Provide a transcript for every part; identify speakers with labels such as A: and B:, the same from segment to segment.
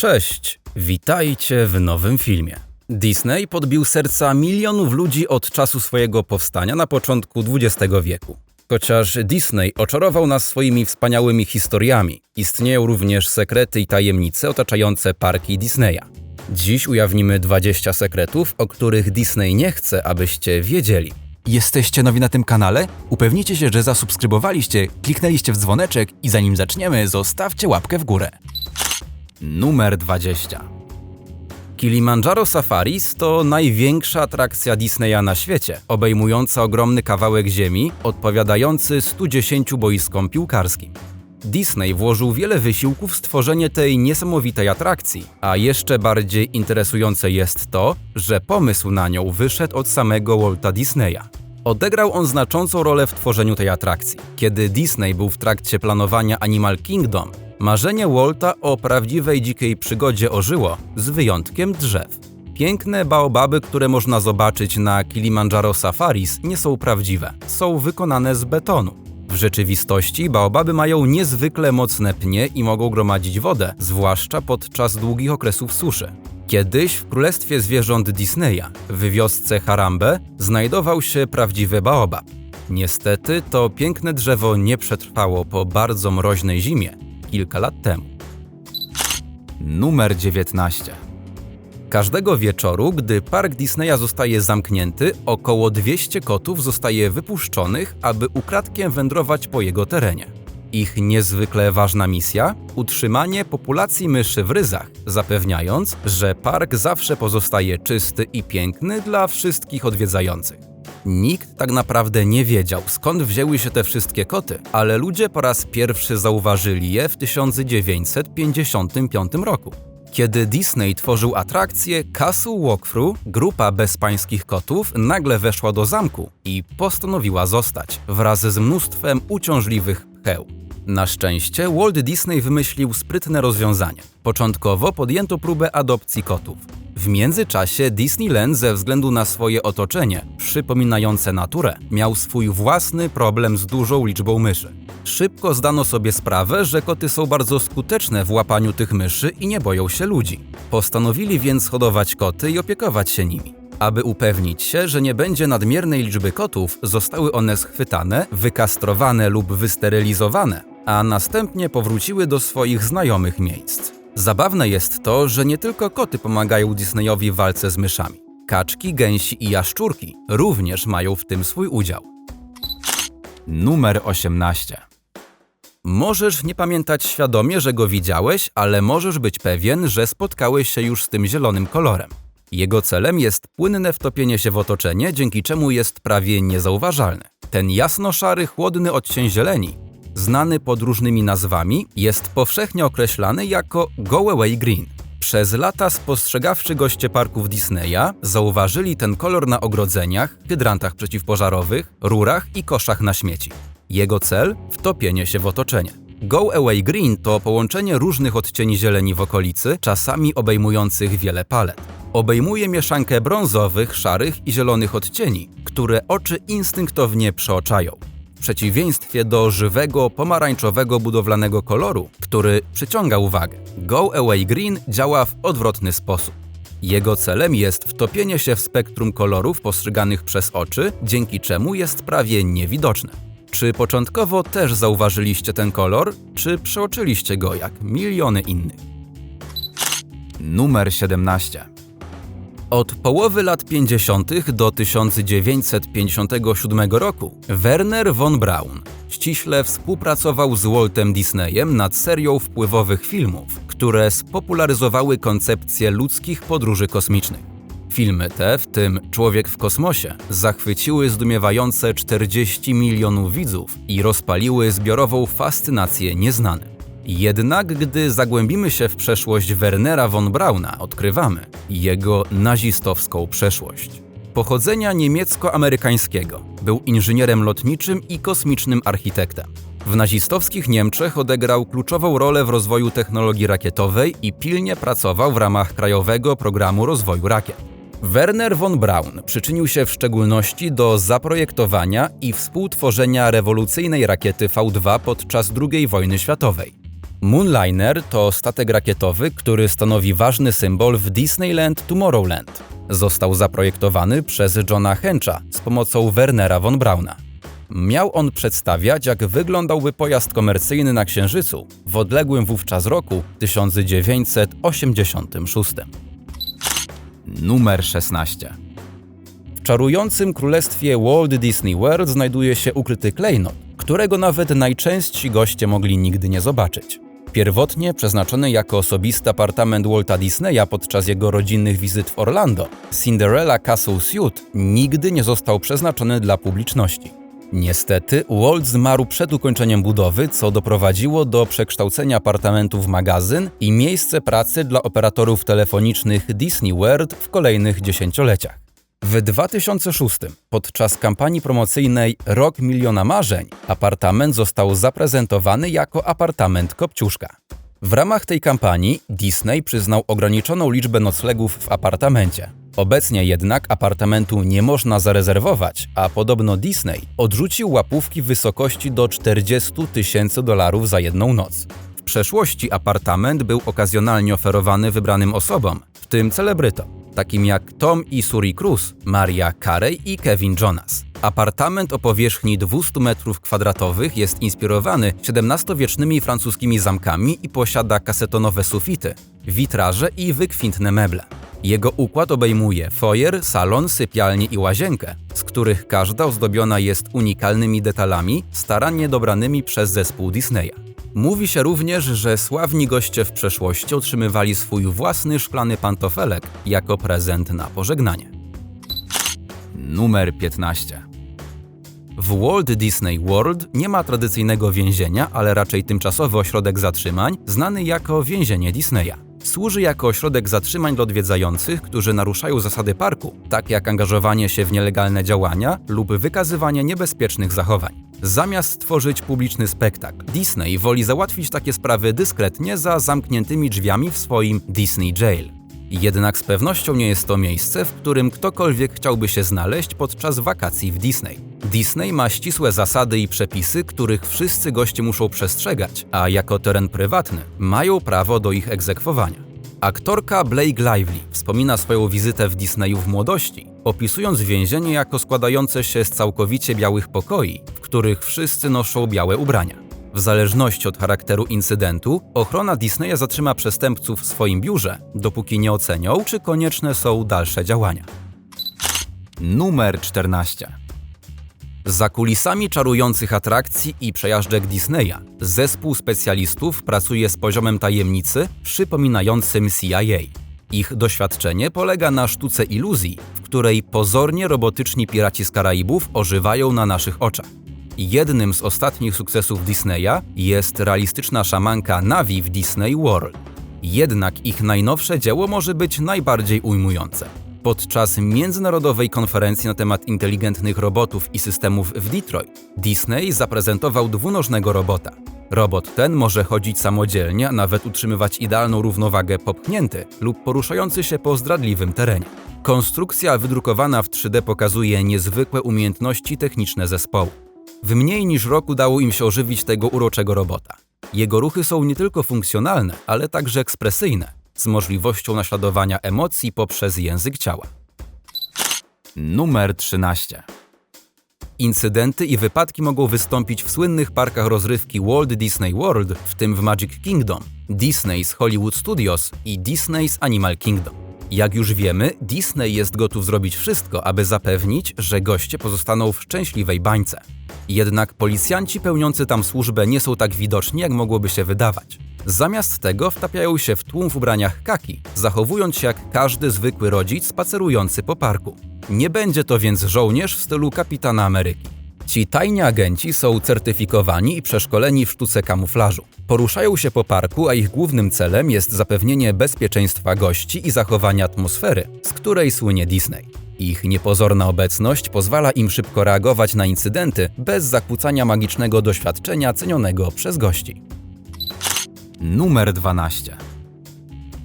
A: Cześć, witajcie w nowym filmie. Disney podbił serca milionów ludzi od czasu swojego powstania na początku XX wieku. Chociaż Disney oczarował nas swoimi wspaniałymi historiami, istnieją również sekrety i tajemnice otaczające parki Disneya. Dziś ujawnimy 20 sekretów, o których Disney nie chce, abyście wiedzieli.
B: Jesteście nowi na tym kanale? Upewnijcie się, że zasubskrybowaliście, kliknęliście w dzwoneczek i zanim zaczniemy, zostawcie łapkę w górę.
A: Numer 20. Kilimandżaro Safaris to największa atrakcja Disneya na świecie, obejmująca ogromny kawałek ziemi, odpowiadający 110 boiskom piłkarskim. Disney włożył wiele wysiłków w stworzenie tej niesamowitej atrakcji, a jeszcze bardziej interesujące jest to, że pomysł na nią wyszedł od samego Walta Disneya. Odegrał on znaczącą rolę w tworzeniu tej atrakcji. Kiedy Disney był w trakcie planowania Animal Kingdom, marzenie Walta o prawdziwej dzikiej przygodzie ożyło, z wyjątkiem drzew. Piękne baobaby, które można zobaczyć na Kilimandżaro Safaris, nie są prawdziwe. Są wykonane z betonu. W rzeczywistości baobaby mają niezwykle mocne pnie i mogą gromadzić wodę, zwłaszcza podczas długich okresów suszy. Kiedyś w królestwie zwierząt Disneya, w wiosce Harambe, znajdował się prawdziwy baobab. Niestety to piękne drzewo nie przetrwało po bardzo mroźnej zimie kilka lat temu.
B: Numer 19.
A: Każdego wieczoru, gdy park Disneya zostaje zamknięty, około 200 kotów zostaje wypuszczonych, aby ukradkiem wędrować po jego terenie. Ich niezwykle ważna misja? Utrzymanie populacji myszy w ryzach, zapewniając, że park zawsze pozostaje czysty i piękny dla wszystkich odwiedzających. Nikt tak naprawdę nie wiedział, skąd wzięły się te wszystkie koty, ale ludzie po raz pierwszy zauważyli je w 1955 roku. Kiedy Disney tworzył atrakcję Castle Walkthrough, grupa bezpańskich kotów nagle weszła do zamku i postanowiła zostać, wraz z mnóstwem uciążliwych pcheł. Na szczęście Walt Disney wymyślił sprytne rozwiązanie. Początkowo podjęto próbę adopcji kotów. W międzyczasie Disneyland ze względu na swoje otoczenie, przypominające naturę, miał swój własny problem z dużą liczbą myszy. Szybko zdano sobie sprawę, że koty są bardzo skuteczne w łapaniu tych myszy i nie boją się ludzi. Postanowili więc hodować koty i opiekować się nimi. Aby upewnić się, że nie będzie nadmiernej liczby kotów, zostały one schwytane, wykastrowane lub wysterylizowane, a następnie powróciły do swoich znajomych miejsc. Zabawne jest to, że nie tylko koty pomagają Disneyowi w walce z myszami. Kaczki, gęsi i jaszczurki również mają w tym swój udział.
B: Numer 18.
A: Możesz nie pamiętać świadomie, że go widziałeś, ale możesz być pewien, że spotkałeś się już z tym zielonym kolorem. Jego celem jest płynne wtopienie się w otoczenie, dzięki czemu jest prawie niezauważalny. Ten jasno-szary, chłodny odcień zieleni, znany pod różnymi nazwami, jest powszechnie określany jako Go Away Green. Przez lata spostrzegawczy goście parków Disneya zauważyli ten kolor na ogrodzeniach, hydrantach przeciwpożarowych, rurach i koszach na śmieci. Jego cel? Wtopienie się w otoczenie. Go Away Green to połączenie różnych odcieni zieleni w okolicy, czasami obejmujących wiele palet. Obejmuje mieszankę brązowych, szarych i zielonych odcieni, które oczy instynktownie przeoczają. W przeciwieństwie do żywego, pomarańczowego budowlanego koloru, który przyciąga uwagę, Go Away Green działa w odwrotny sposób. Jego celem jest wtopienie się w spektrum kolorów postrzeganych przez oczy, dzięki czemu jest prawie niewidoczne. Czy początkowo też zauważyliście ten kolor, czy przeoczyliście go jak miliony innych?
B: Numer 17.
A: Od połowy lat 50. do 1957 roku Werner von Braun ściśle współpracował z Waltem Disneyem nad serią wpływowych filmów, które spopularyzowały koncepcję ludzkich podróży kosmicznych. Filmy te, w tym Człowiek w kosmosie, zachwyciły zdumiewające 40 milionów widzów i rozpaliły zbiorową fascynację nieznanym. Jednak gdy zagłębimy się w przeszłość Wernera von Brauna, odkrywamy jego nazistowską przeszłość. Pochodzenia niemiecko-amerykańskiego, był inżynierem lotniczym i kosmicznym architektem. W nazistowskich Niemczech odegrał kluczową rolę w rozwoju technologii rakietowej i pilnie pracował w ramach Krajowego Programu Rozwoju Rakiet. Werner von Braun przyczynił się w szczególności do zaprojektowania i współtworzenia rewolucyjnej rakiety V2 podczas II wojny światowej. Moonliner to statek rakietowy, który stanowi ważny symbol w Disneyland Tomorrowland. Został zaprojektowany przez Johna Hencha z pomocą Wernera von Brauna. Miał on przedstawiać, jak wyglądałby pojazd komercyjny na Księżycu w odległym wówczas roku 1986.
B: Numer 16.
A: W czarującym królestwie Walt Disney World znajduje się ukryty klejnot, którego nawet najczęstsi goście mogli nigdy nie zobaczyć. Pierwotnie przeznaczony jako osobisty apartament Walta Disneya podczas jego rodzinnych wizyt w Orlando, Cinderella Castle Suite nigdy nie został przeznaczony dla publiczności. Niestety, Walt zmarł przed ukończeniem budowy, co doprowadziło do przekształcenia apartamentu w magazyn i miejsce pracy dla operatorów telefonicznych Disney World w kolejnych dziesięcioleciach. W 2006, podczas kampanii promocyjnej Rok Miliona Marzeń, apartament został zaprezentowany jako apartament Kopciuszka. W ramach tej kampanii Disney przyznał ograniczoną liczbę noclegów w apartamencie. Obecnie jednak apartamentu nie można zarezerwować, a podobno Disney odrzucił łapówki w wysokości do 40 tysięcy dolarów za jedną noc. W przeszłości apartament był okazjonalnie oferowany wybranym osobom, w tym celebrytom, takim jak Tom i Suri Cruz, Maria Carey i Kevin Jonas. Apartament o powierzchni 200 m2 jest inspirowany XVII-wiecznymi francuskimi zamkami i posiada kasetonowe sufity, witraże i wykwintne meble. Jego układ obejmuje foyer, salon, sypialnię i łazienkę, z których każda ozdobiona jest unikalnymi detalami, starannie dobranymi przez zespół Disneya. Mówi się również, że sławni goście w przeszłości otrzymywali swój własny szklany pantofelek jako prezent na pożegnanie.
B: Numer 15.
A: W Walt Disney World nie ma tradycyjnego więzienia, ale raczej tymczasowy ośrodek zatrzymań, znany jako więzienie Disneya. Służy jako ośrodek zatrzymań dla odwiedzających, którzy naruszają zasady parku, tak jak angażowanie się w nielegalne działania lub wykazywanie niebezpiecznych zachowań. Zamiast tworzyć publiczny spektakl, Disney woli załatwić takie sprawy dyskretnie za zamkniętymi drzwiami w swoim Disney Jail. Jednak z pewnością nie jest to miejsce, w którym ktokolwiek chciałby się znaleźć podczas wakacji w Disney. Disney ma ścisłe zasady i przepisy, których wszyscy goście muszą przestrzegać, a jako teren prywatny mają prawo do ich egzekwowania. Aktorka Blake Lively wspomina swoją wizytę w Disneyu w młodości, opisując więzienie jako składające się z całkowicie białych pokoi, w których wszyscy noszą białe ubrania. W zależności od charakteru incydentu, ochrona Disneya zatrzyma przestępców w swoim biurze, dopóki nie ocenią, czy konieczne są dalsze działania.
B: Numer 14.
A: Za kulisami czarujących atrakcji i przejażdżek Disneya, zespół specjalistów pracuje z poziomem tajemnicy przypominającym CIA. Ich doświadczenie polega na sztuce iluzji, w której pozornie robotyczni piraci z Karaibów ożywają na naszych oczach. Jednym z ostatnich sukcesów Disneya jest realistyczna szamanka Navi w Disney World. Jednak ich najnowsze dzieło może być najbardziej ujmujące. Podczas międzynarodowej konferencji na temat inteligentnych robotów i systemów w Detroit, Disney zaprezentował dwunożnego robota. Robot ten może chodzić samodzielnie, a nawet utrzymywać idealną równowagę popchnięty lub poruszający się po zdradliwym terenie. Konstrukcja wydrukowana w 3D pokazuje niezwykłe umiejętności techniczne zespołu. W mniej niż roku dało im się ożywić tego uroczego robota. Jego ruchy są nie tylko funkcjonalne, ale także ekspresyjne, z możliwością naśladowania emocji poprzez język ciała.
B: Numer 13.
A: Incydenty i wypadki mogą wystąpić w słynnych parkach rozrywki Walt Disney World, w tym w Magic Kingdom, Disney's Hollywood Studios i Disney's Animal Kingdom. Jak już wiemy, Disney jest gotów zrobić wszystko, aby zapewnić, że goście pozostaną w szczęśliwej bańce. Jednak policjanci pełniący tam służbę nie są tak widoczni, jak mogłoby się wydawać. Zamiast tego wtapiają się w tłum w ubraniach kaki, zachowując się jak każdy zwykły rodzic spacerujący po parku. Nie będzie to więc żołnierz w stylu kapitana Ameryki. Ci tajni agenci są certyfikowani i przeszkoleni w sztuce kamuflażu. Poruszają się po parku, a ich głównym celem jest zapewnienie bezpieczeństwa gości i zachowania atmosfery, z której słynie Disney. Ich niepozorna obecność pozwala im szybko reagować na incydenty bez zakłócania magicznego doświadczenia cenionego przez gości.
B: Numer 12.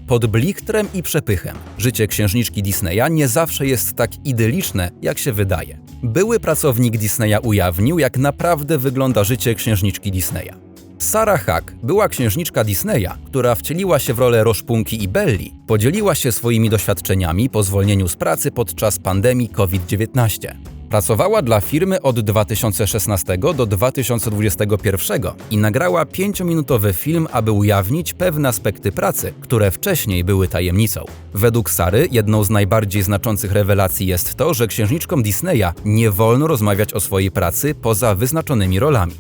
A: Pod blichtrem i przepychem życie księżniczki Disneya nie zawsze jest tak idyliczne, jak się wydaje. Były pracownik Disneya ujawnił, jak naprawdę wygląda życie księżniczki Disneya. Sarah Hack była księżniczka Disneya, która wcieliła się w rolę Roszpunki i Belli. Podzieliła się swoimi doświadczeniami po zwolnieniu z pracy podczas pandemii COVID-19. Pracowała dla firmy od 2016 do 2021 i nagrała pięciominutowy film, aby ujawnić pewne aspekty pracy, które wcześniej były tajemnicą. Według Sary jedną z najbardziej znaczących rewelacji jest to, że księżniczkom Disneya nie wolno rozmawiać o swojej pracy poza wyznaczonymi rolami.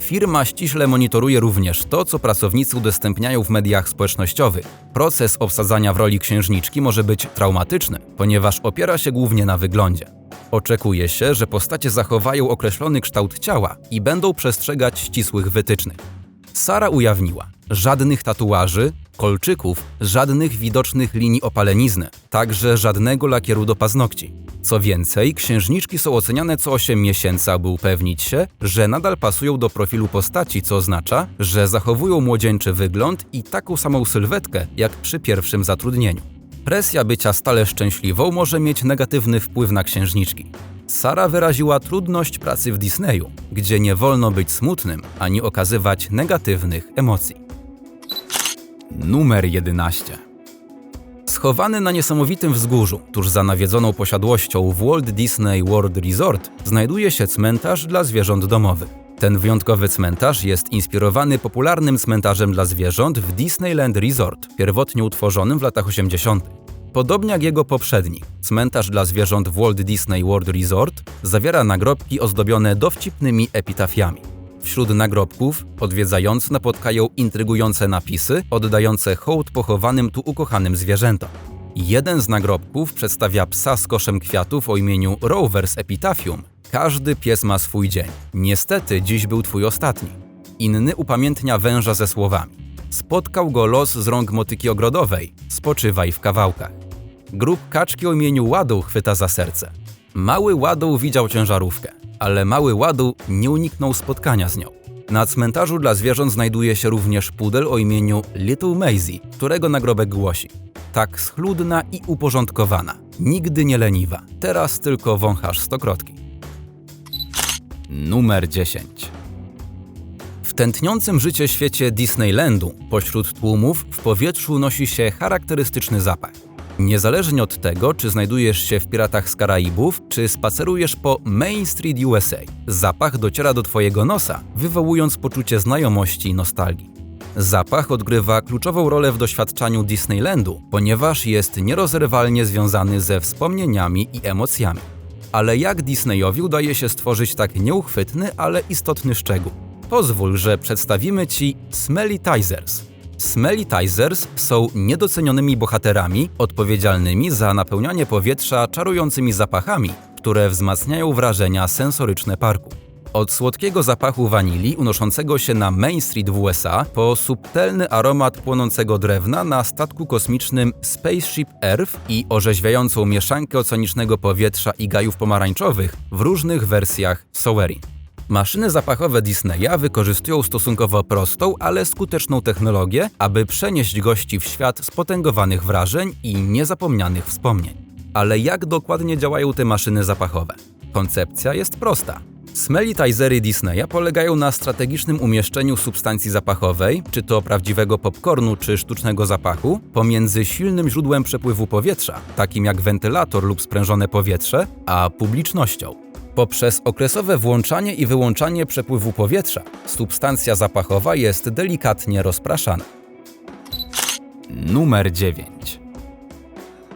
A: Firma ściśle monitoruje również to, co pracownicy udostępniają w mediach społecznościowych. Proces obsadzania w roli księżniczki może być traumatyczny, ponieważ opiera się głównie na wyglądzie. Oczekuje się, że postacie zachowają określony kształt ciała i będą przestrzegać ścisłych wytycznych. Sara ujawniła żadnych tatuaży, kolczyków, żadnych widocznych linii opalenizny, także żadnego lakieru do paznokci. Co więcej, księżniczki są oceniane co 8 miesięcy, aby upewnić się, że nadal pasują do profilu postaci, co oznacza, że zachowują młodzieńczy wygląd i taką samą sylwetkę jak przy pierwszym zatrudnieniu. Presja bycia stale szczęśliwą może mieć negatywny wpływ na księżniczki. Sara wyraziła trudność pracy w Disneyu, gdzie nie wolno być smutnym ani okazywać negatywnych emocji.
B: Numer 11.
A: Schowany na niesamowitym wzgórzu, tuż za nawiedzoną posiadłością w Walt Disney World Resort, znajduje się cmentarz dla zwierząt domowych. Ten wyjątkowy cmentarz jest inspirowany popularnym cmentarzem dla zwierząt w Disneyland Resort, pierwotnie utworzonym w latach 80. Podobnie jak jego poprzednik, cmentarz dla zwierząt w Walt Disney World Resort zawiera nagrobki ozdobione dowcipnymi epitafiami. Wśród nagrobków odwiedzający napotkają intrygujące napisy oddające hołd pochowanym tu ukochanym zwierzętom. Jeden z nagrobków przedstawia psa z koszem kwiatów o imieniu Rover z epitafium. Każdy pies ma swój dzień. Niestety dziś był twój ostatni. Inny upamiętnia węża ze słowami. Spotkał go los z rąk motyki ogrodowej. Spoczywaj w kawałkach. Grób kaczki o imieniu Ładu chwyta za serce. Mały Ładu widział ciężarówkę, ale mały Ładu nie uniknął spotkania z nią. Na cmentarzu dla zwierząt znajduje się również pudel o imieniu Little Maisie, którego nagrobek głosi tak schludna i uporządkowana, nigdy nie leniwa, teraz tylko wąchasz stokrotki.
B: Numer 10.
A: W tętniącym życie świecie Disneylandu, pośród tłumów, w powietrzu nosi się charakterystyczny zapach. Niezależnie od tego, czy znajdujesz się w Piratach z Karaibów, czy spacerujesz po Main Street USA, zapach dociera do Twojego nosa, wywołując poczucie znajomości i nostalgii. Zapach odgrywa kluczową rolę w doświadczaniu Disneylandu, ponieważ jest nierozerwalnie związany ze wspomnieniami i emocjami. Ale jak Disneyowi udaje się stworzyć tak nieuchwytny, ale istotny szczegół? Pozwól, że przedstawimy Ci Smellytizers. Smellytizers są niedocenionymi bohaterami odpowiedzialnymi za napełnianie powietrza czarującymi zapachami, które wzmacniają wrażenia sensoryczne parku. Od słodkiego zapachu wanilii unoszącego się na Main Street w USA po subtelny aromat płonącego drewna na statku kosmicznym Spaceship Earth i orzeźwiającą mieszankę ocenicznego powietrza i gajów pomarańczowych w różnych wersjach Sowery. Maszyny zapachowe Disneya wykorzystują stosunkowo prostą, ale skuteczną technologię, aby przenieść gości w świat spotęgowanych wrażeń i niezapomnianych wspomnień. Ale jak dokładnie działają te maszyny zapachowe? Koncepcja jest prosta. Smellytizery Disneya polegają na strategicznym umieszczeniu substancji zapachowej, czy to prawdziwego popcornu, czy sztucznego zapachu, pomiędzy silnym źródłem przepływu powietrza, takim jak wentylator lub sprężone powietrze, a publicznością. Poprzez okresowe włączanie i wyłączanie przepływu powietrza, substancja zapachowa jest delikatnie rozpraszana.
B: Numer 9.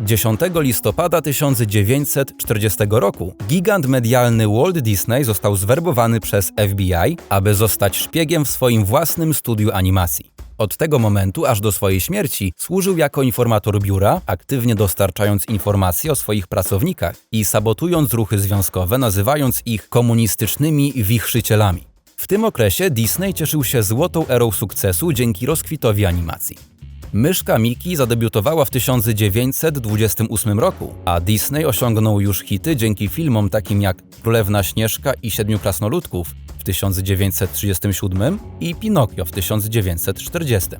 A: 10 listopada 1940 roku gigant medialny Walt Disney został zwerbowany przez FBI, aby zostać szpiegiem w swoim własnym studiu animacji. Od tego momentu aż do swojej śmierci służył jako informator biura, aktywnie dostarczając informacje o swoich pracownikach i sabotując ruchy związkowe, nazywając ich komunistycznymi wichrzycielami. W tym okresie Disney cieszył się złotą erą sukcesu dzięki rozkwitowi animacji. Myszka Miki zadebiutowała w 1928 roku, a Disney osiągnął już hity dzięki filmom takim jak Królewna Śnieżka i Siedmiu Krasnoludków w 1937 i Pinokio w 1940.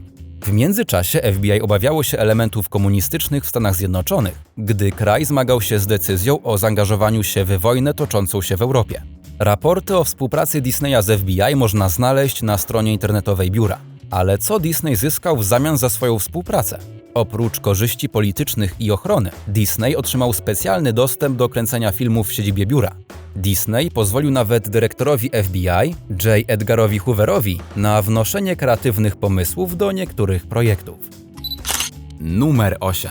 A: W międzyczasie FBI obawiało się elementów komunistycznych w Stanach Zjednoczonych, gdy kraj zmagał się z decyzją o zaangażowaniu się w wojnę toczącą się w Europie. Raporty o współpracy Disneya z FBI można znaleźć na stronie internetowej biura. Ale co Disney zyskał w zamian za swoją współpracę? Oprócz korzyści politycznych i ochrony, Disney otrzymał specjalny dostęp do kręcenia filmów w siedzibie biura. Disney pozwolił nawet dyrektorowi FBI, J. Edgarowi Hooverowi, na wnoszenie kreatywnych pomysłów do niektórych projektów.
B: Numer 8.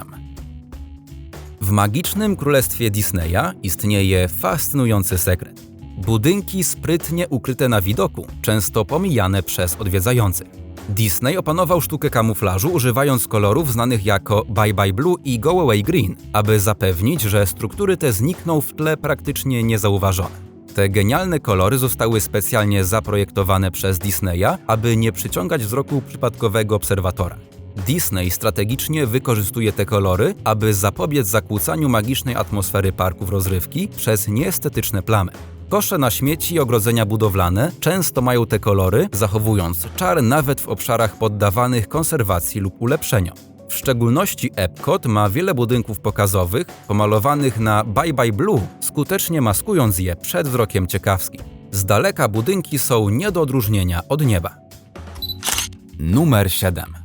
A: W magicznym królestwie Disneya istnieje fascynujący sekret. Budynki sprytnie ukryte na widoku, często pomijane przez odwiedzających. Disney opanował sztukę kamuflażu używając kolorów znanych jako Bye Bye Blue i Go Away Green, aby zapewnić, że struktury te znikną w tle praktycznie niezauważone. Te genialne kolory zostały specjalnie zaprojektowane przez Disneya, aby nie przyciągać wzroku przypadkowego obserwatora. Disney strategicznie wykorzystuje te kolory, aby zapobiec zakłócaniu magicznej atmosfery parków rozrywki przez nieestetyczne plamy. Kosze na śmieci i ogrodzenia budowlane często mają te kolory, zachowując czar nawet w obszarach poddawanych konserwacji lub ulepszeniom. W szczególności Epcot ma wiele budynków pokazowych, pomalowanych na Bye Bye Blue, skutecznie maskując je przed wzrokiem ciekawskim. Z daleka budynki są nie do odróżnienia od nieba.
B: Numer 7.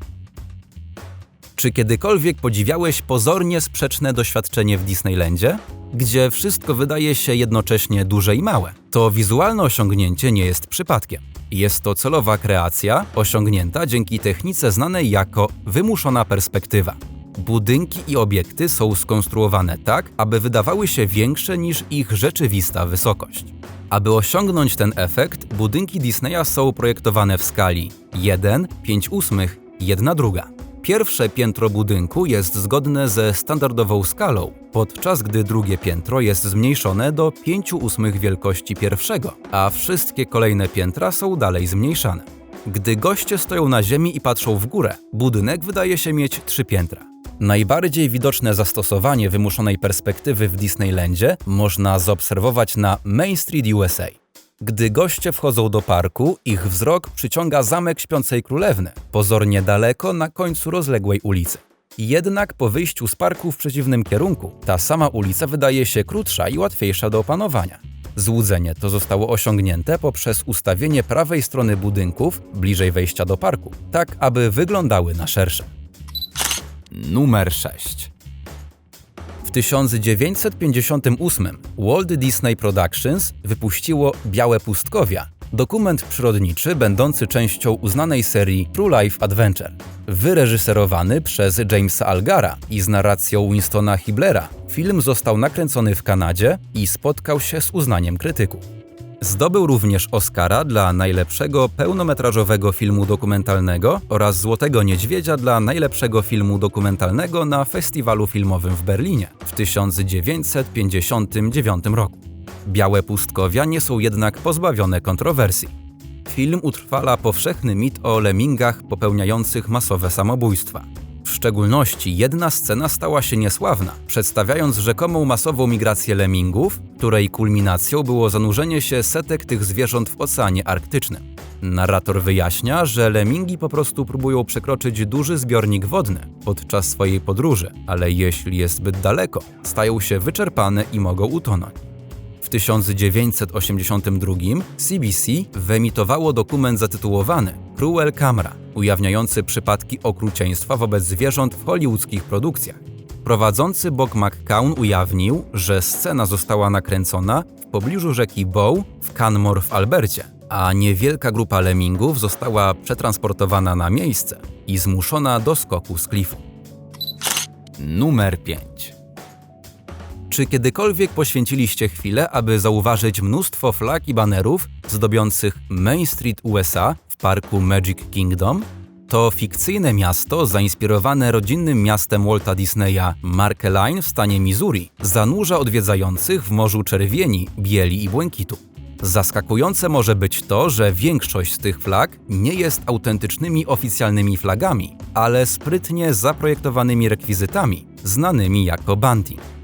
A: Czy kiedykolwiek podziwiałeś pozornie sprzeczne doświadczenie w Disneylandzie? Gdzie wszystko wydaje się jednocześnie duże i małe. To wizualne osiągnięcie nie jest przypadkiem. Jest to celowa kreacja, osiągnięta dzięki technice znanej jako wymuszona perspektywa. Budynki i obiekty są skonstruowane tak, aby wydawały się większe niż ich rzeczywista wysokość. Aby osiągnąć ten efekt, budynki Disneya są projektowane w skali 1, 5 ósmych, 1 druga. Pierwsze piętro budynku jest zgodne ze standardową skalą, podczas gdy drugie piętro jest zmniejszone do 5 ósmych wielkości pierwszego, a wszystkie kolejne piętra są dalej zmniejszane. Gdy goście stoją na ziemi i patrzą w górę, budynek wydaje się mieć trzy piętra. Najbardziej widoczne zastosowanie wymuszonej perspektywy w Disneylandzie można zaobserwować na Main Street USA. Gdy goście wchodzą do parku, ich wzrok przyciąga zamek śpiącej królewny, pozornie daleko na końcu rozległej ulicy. Jednak po wyjściu z parku w przeciwnym kierunku, ta sama ulica wydaje się krótsza i łatwiejsza do opanowania. Złudzenie to zostało osiągnięte poprzez ustawienie prawej strony budynków bliżej wejścia do parku, tak aby wyglądały na szersze.
B: Numer 6.
A: W 1958 Walt Disney Productions wypuściło Białe Pustkowia, dokument przyrodniczy będący częścią uznanej serii True Life Adventure. Wyreżyserowany przez Jamesa Algara i z narracją Winstona Hiblera, film został nakręcony w Kanadzie i spotkał się z uznaniem krytyków. Zdobył również Oscara dla najlepszego pełnometrażowego filmu dokumentalnego oraz Złotego Niedźwiedzia dla najlepszego filmu dokumentalnego na festiwalu filmowym w Berlinie w 1959 roku. Białe pustkowia nie są jednak pozbawione kontrowersji. Film utrwala powszechny mit o lemmingach popełniających masowe samobójstwa. W szczególności jedna scena stała się niesławna, przedstawiając rzekomą masową migrację lemmingów, której kulminacją było zanurzenie się setek tych zwierząt w Oceanie Arktycznym. Narrator wyjaśnia, że lemmingi po prostu próbują przekroczyć duży zbiornik wodny podczas swojej podróży, ale jeśli jest zbyt daleko, stają się wyczerpane i mogą utonąć. W 1982 CBC wyemitowało dokument zatytułowany Cruel Camera, ujawniający przypadki okrucieństwa wobec zwierząt w hollywoodzkich produkcjach. Prowadzący Bob McCown ujawnił, że scena została nakręcona w pobliżu rzeki Bow w Canmore w Albercie, a niewielka grupa lemmingów została przetransportowana na miejsce i zmuszona do skoku z klifu.
B: Numer 5.
A: Czy kiedykolwiek poświęciliście chwilę, aby zauważyć mnóstwo flag i banerów zdobiących Main Street USA w parku Magic Kingdom? To fikcyjne miasto, zainspirowane rodzinnym miastem Walta Disneya Markeline w stanie Missouri, zanurza odwiedzających w morzu czerwieni, bieli i błękitu. Zaskakujące może być to, że większość z tych flag nie jest autentycznymi oficjalnymi flagami, ale sprytnie zaprojektowanymi rekwizytami, znanymi jako bunting.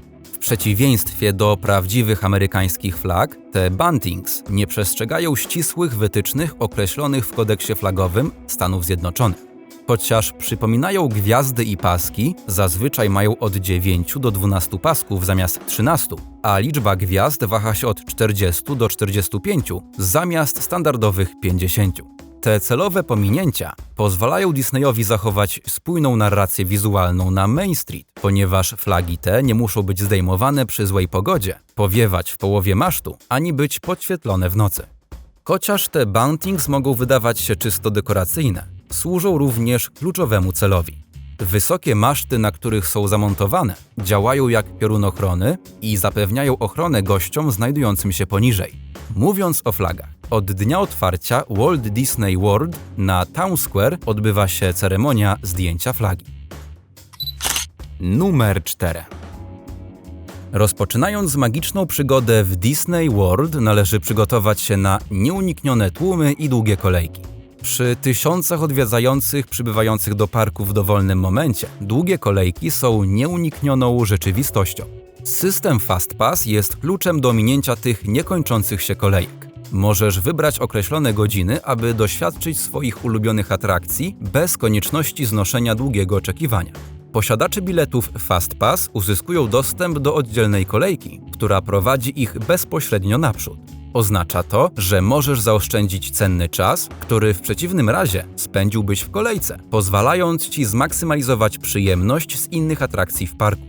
A: Przeciwieństwie do prawdziwych amerykańskich flag, te buntings nie przestrzegają ścisłych wytycznych określonych w kodeksie flagowym Stanów Zjednoczonych. Chociaż przypominają gwiazdy i paski, zazwyczaj mają od 9 do 12 pasków zamiast 13, a liczba gwiazd waha się od 40 do 45 zamiast standardowych 50. Te celowe pominięcia pozwalają Disneyowi zachować spójną narrację wizualną na Main Street, ponieważ flagi te nie muszą być zdejmowane przy złej pogodzie, powiewać w połowie masztu, ani być podświetlone w nocy. Chociaż te bountings mogą wydawać się czysto dekoracyjne, służą również kluczowemu celowi. Wysokie maszty, na których są zamontowane, działają jak piorunochrony i zapewniają ochronę gościom znajdującym się poniżej. Mówiąc o flagach, od dnia otwarcia Walt Disney World na Town Square odbywa się ceremonia zdjęcia flagi.
B: Numer 4.
A: Rozpoczynając magiczną przygodę w Disney World, należy przygotować się na nieuniknione tłumy i długie kolejki. Przy tysiącach odwiedzających przybywających do parku w dowolnym momencie, długie kolejki są nieuniknioną rzeczywistością. System FastPass jest kluczem do minięcia tych niekończących się kolejek. Możesz wybrać określone godziny, aby doświadczyć swoich ulubionych atrakcji bez konieczności znoszenia długiego oczekiwania. Posiadacze biletów FastPass uzyskują dostęp do oddzielnej kolejki, która prowadzi ich bezpośrednio naprzód. Oznacza to, że możesz zaoszczędzić cenny czas, który w przeciwnym razie spędziłbyś w kolejce, pozwalając ci zmaksymalizować przyjemność z innych atrakcji w parku.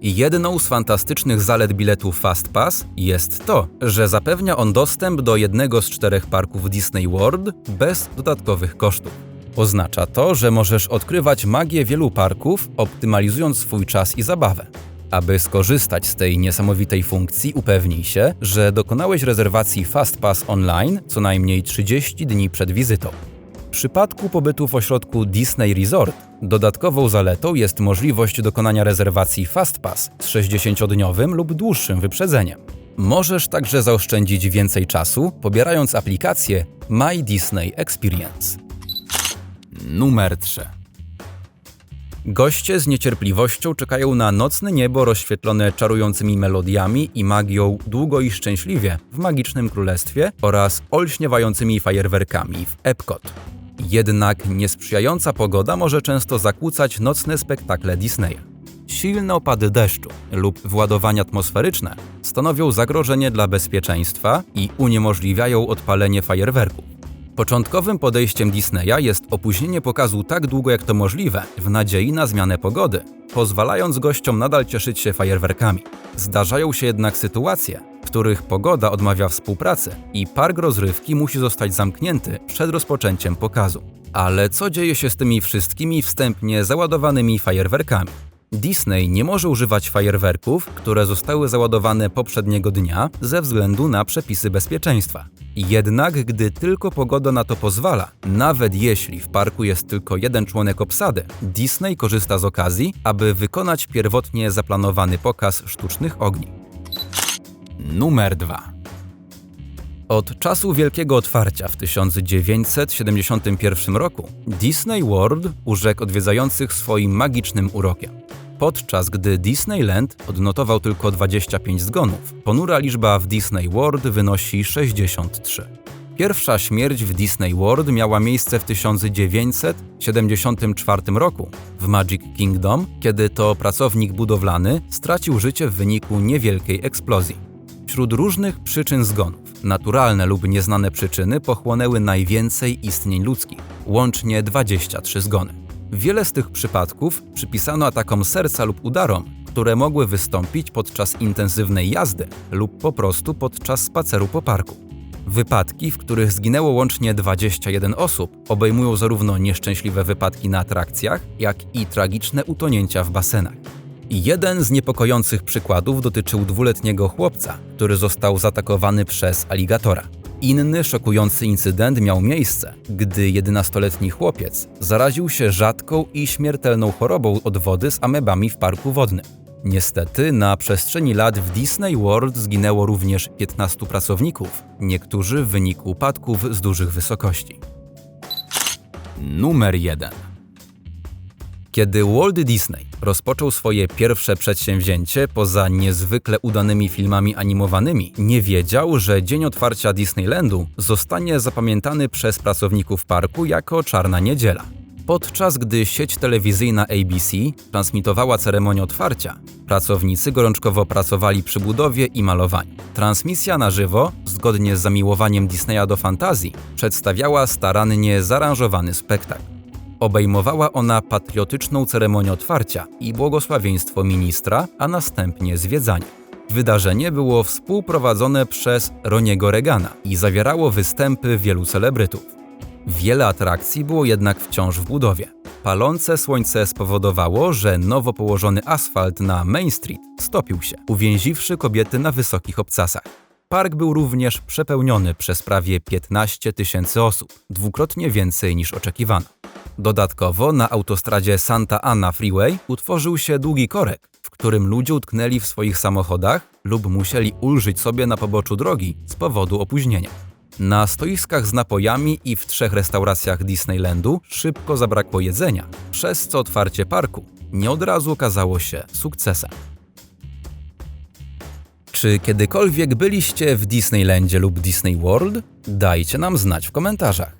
A: I Jedną z fantastycznych zalet biletu FastPass jest to, że zapewnia on dostęp do jednego z czterech parków Disney World bez dodatkowych kosztów. Oznacza to, że możesz odkrywać magię wielu parków, optymalizując swój czas i zabawę. Aby skorzystać z tej niesamowitej funkcji, upewnij się, że dokonałeś rezerwacji FastPass online co najmniej 30 dni przed wizytą. W przypadku pobytu w ośrodku Disney Resort dodatkową zaletą jest możliwość dokonania rezerwacji FastPass z 60-dniowym lub dłuższym wyprzedzeniem. Możesz także zaoszczędzić więcej czasu, pobierając aplikację My Disney Experience.
B: Numer 3.
A: Goście z niecierpliwością czekają na nocne niebo rozświetlone czarującymi melodiami i magią długo i szczęśliwie w magicznym królestwie oraz olśniewającymi fajerwerkami w Epcot. Jednak niesprzyjająca pogoda może często zakłócać nocne spektakle Disneya. Silne opady deszczu lub władowania atmosferyczne stanowią zagrożenie dla bezpieczeństwa i uniemożliwiają odpalenie fajerwerków. Początkowym podejściem Disneya jest opóźnienie pokazu tak długo jak to możliwe, w nadziei na zmianę pogody, pozwalając gościom nadal cieszyć się fajerwerkami. Zdarzają się jednak sytuacje, w których pogoda odmawia współpracy i park rozrywki musi zostać zamknięty przed rozpoczęciem pokazu. Ale co dzieje się z tymi wszystkimi wstępnie załadowanymi fajerwerkami? Disney nie może używać fajerwerków, które zostały załadowane poprzedniego dnia ze względu na przepisy bezpieczeństwa. Jednak gdy tylko pogoda na to pozwala, nawet jeśli w parku jest tylko jeden członek obsady, Disney korzysta z okazji, aby wykonać pierwotnie zaplanowany pokaz sztucznych ogni.
B: Numer 2.
A: Od czasu wielkiego otwarcia w 1971 roku Disney World urzekł odwiedzających swoim magicznym urokiem. Podczas gdy Disneyland odnotował tylko 25 zgonów, ponura liczba w Disney World wynosi 63. Pierwsza śmierć w Disney World miała miejsce w 1974 roku w Magic Kingdom, kiedy to pracownik budowlany stracił życie w wyniku niewielkiej eksplozji. Wśród różnych przyczyn zgonów, naturalne lub nieznane przyczyny pochłonęły najwięcej istnień ludzkich, łącznie 23 zgony. Wiele z tych przypadków przypisano atakom serca lub udarom, które mogły wystąpić podczas intensywnej jazdy lub po prostu podczas spaceru po parku. Wypadki, w których zginęło łącznie 21 osób, obejmują zarówno nieszczęśliwe wypadki na atrakcjach, jak i tragiczne utonięcia w basenach. I Jeden z niepokojących przykładów dotyczył dwuletniego chłopca, który został zaatakowany przez aligatora. Inny szokujący incydent miał miejsce, gdy 11-letni chłopiec zaraził się rzadką i śmiertelną chorobą od wody z amebami w parku wodnym. Niestety, na przestrzeni lat w Disney World zginęło również 15 pracowników, niektórzy w wyniku upadków z dużych wysokości.
B: Numer 1.
A: Kiedy Walt Disney rozpoczął swoje pierwsze przedsięwzięcie poza niezwykle udanymi filmami animowanymi, nie wiedział, że dzień otwarcia Disneylandu zostanie zapamiętany przez pracowników parku jako czarna niedziela. Podczas gdy sieć telewizyjna ABC transmitowała ceremonię otwarcia, pracownicy gorączkowo pracowali przy budowie i malowaniu. Transmisja na żywo, zgodnie z zamiłowaniem Disneya do fantazji, przedstawiała starannie zaaranżowany spektakl. Obejmowała ona patriotyczną ceremonię otwarcia i błogosławieństwo ministra, a następnie zwiedzanie. Wydarzenie było współprowadzone przez Roniego Reagana i zawierało występy wielu celebrytów. Wiele atrakcji było jednak wciąż w budowie. Palące słońce spowodowało, że nowo położony asfalt na Main Street stopił się, uwięziwszy kobiety na wysokich obcasach. Park był również przepełniony przez prawie 15 tysięcy osób, dwukrotnie więcej niż oczekiwano. Dodatkowo na autostradzie Santa Ana Freeway utworzył się długi korek, w którym ludzie utknęli w swoich samochodach lub musieli ulżyć sobie na poboczu drogi z powodu opóźnienia. Na stoiskach z napojami i w trzech restauracjach Disneylandu szybko zabrakło jedzenia, przez co otwarcie parku nie od razu okazało się sukcesem. Czy kiedykolwiek byliście w Disneylandzie lub Disney World? Dajcie nam znać w komentarzach.